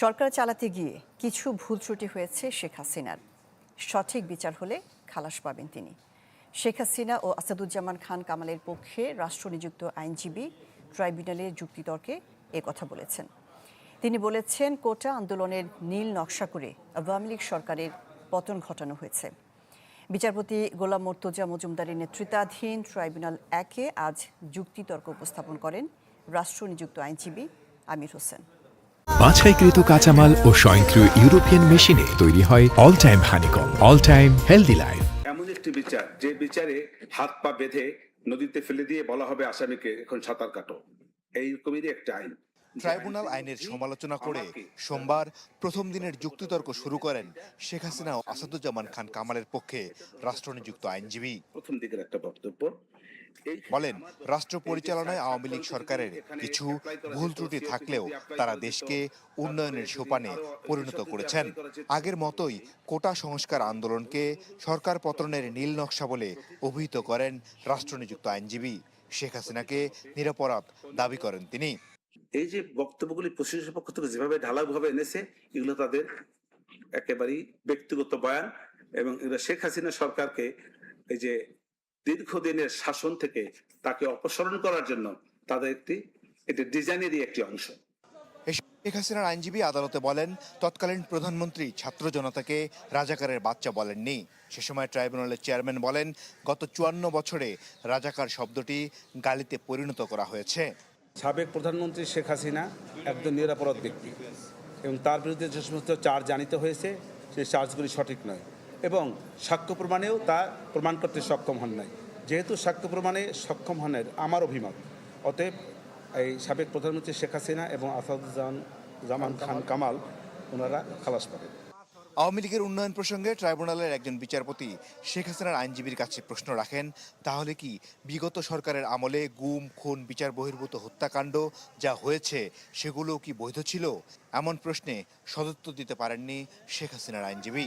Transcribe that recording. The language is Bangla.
সরকার চালাতে গিয়ে কিছু ভুল ত্রুটি হয়েছে শেখ হাসিনার। সঠিক বিচার হলে খালাস পাবেন তিনি। শেখ হাসিনা ও আসাদুজ্জামান খান কামালের পক্ষে রাষ্ট্র নিযুক্ত আইনজীবী ট্রাইব্যুনালের যুক্তিতর্কে কথা বলেছেন। তিনি বলেছেন, কোটা আন্দোলনের নীল নকশা করে আওয়ামী লীগ সরকারের পতন ঘটানো হয়েছে। বিচারপতি গোলাম মর্তজা মজুমদারের নেতৃত্বাধীন ট্রাইব্যুনাল একে আজ যুক্তিতর্ক উপস্থাপন করেন রাষ্ট্র নিযুক্ত আইনজীবী আমির হোসেন। বাছাইকৃত কাঁচামাল ও স্বয়ংক্রিয় ইউরোপিয়ান মেশিনে তৈরি হয় all time honeycomb all time healthy life এমন একটি বিচার যে বিচারে হাত পা বেঁধে নদীতে ফেলে দিয়ে বলা হবে আসামিকে এখন সাঁতার কাটো। এইরকমেরই একটা আইন। ট্রাইব্যুনাল আইনের সমালোচনা করে সোমবার প্রথম দিনের যুক্তিতর্ক শুরু করেন শেখ হাসিনা ও আসাদুজ্জামান খান কামালের পক্ষে রাষ্ট্রনিযুক্ত আইনজীবী। প্রথম দিকের একটা বক্তব্য বলেন, রাষ্ট্র পরিচালনায় আওয়ামী লীগ সরকারের কিছু ভুল ত্রুটি থাকলেও তারা দেশকে উন্নয়নের সোপানে পরিণত করেছেন। আগের মতোই কোটা সংস্কার আন্দোলনকে সরকার পতনের নীল নকশা বলে অভিহিত করেন রাষ্ট্রনিযুক্ত আইনজীবী শেখ হাসিনাকে নিরাপরাধ দাবি করেন তিনি। এই যে বক্তব্যগুলি প্রশাসনের পক্ষ থেকে যেভাবে ঢালাওভাবে এনেছে, এগুলো তাদের একেবারেই ব্যক্তিগত বয়ান এবং এগুলো শেখ হাসিনা সরকারকে এই যে দীর্ঘদিনের শাসন থেকে তাকে অপসারণ করার জন্য তাদের একটি এটি ডিজাইনেরই একটি অংশ। শেখ হাসিনার আইনজীবী আদালতে বলেন তৎকালীন প্রধানমন্ত্রী ছাত্র জনতাকে রাজাকারের বাচ্চা বলেননি। সে সময় ট্রাইব্যুনালের চেয়ারম্যান বলেন গত চুয়ান্ন বছরে রাজাকার শব্দটি গালিতে পরিণত করা হয়েছে। সাবেক প্রধানমন্ত্রী শেখ হাসিনা একজন নিরাপরাধ ব্যক্তি এবং তার বিরুদ্ধে যে সমস্ত চার্জ জানিত হয়েছে সেই চার্জগুলি সঠিক নয়। এবং সাক্ষ্য প্রমাণেও তা প্রমাণ করতে সক্ষম হন নাই। যেহেতু সাক্ষ্য প্রমাণে সক্ষম হনের আমার অভিমত, অতএব এই সাবেক প্রধানমন্ত্রী শেখ হাসিনা এবং আসাদুজ্জামান জামান খান কামাল ওনারা খালাস পাবেন। আওয়ামী লীগের উন্নয়ন প্রসঙ্গে ট্রাইব্যুনালের একজন বিচারপতি শেখ হাসিনার আইনজীবীর কাছে প্রশ্ন রাখেন, তাহলে কি বিগত সরকারের আমলে গুম, খুন, বিচার বহির্ভূত হত্যাকাণ্ড যা হয়েছে সেগুলো কি বৈধ ছিল? এমন প্রশ্নে সদুত্তর দিতে পারেননি শেখ হাসিনার আইনজীবী।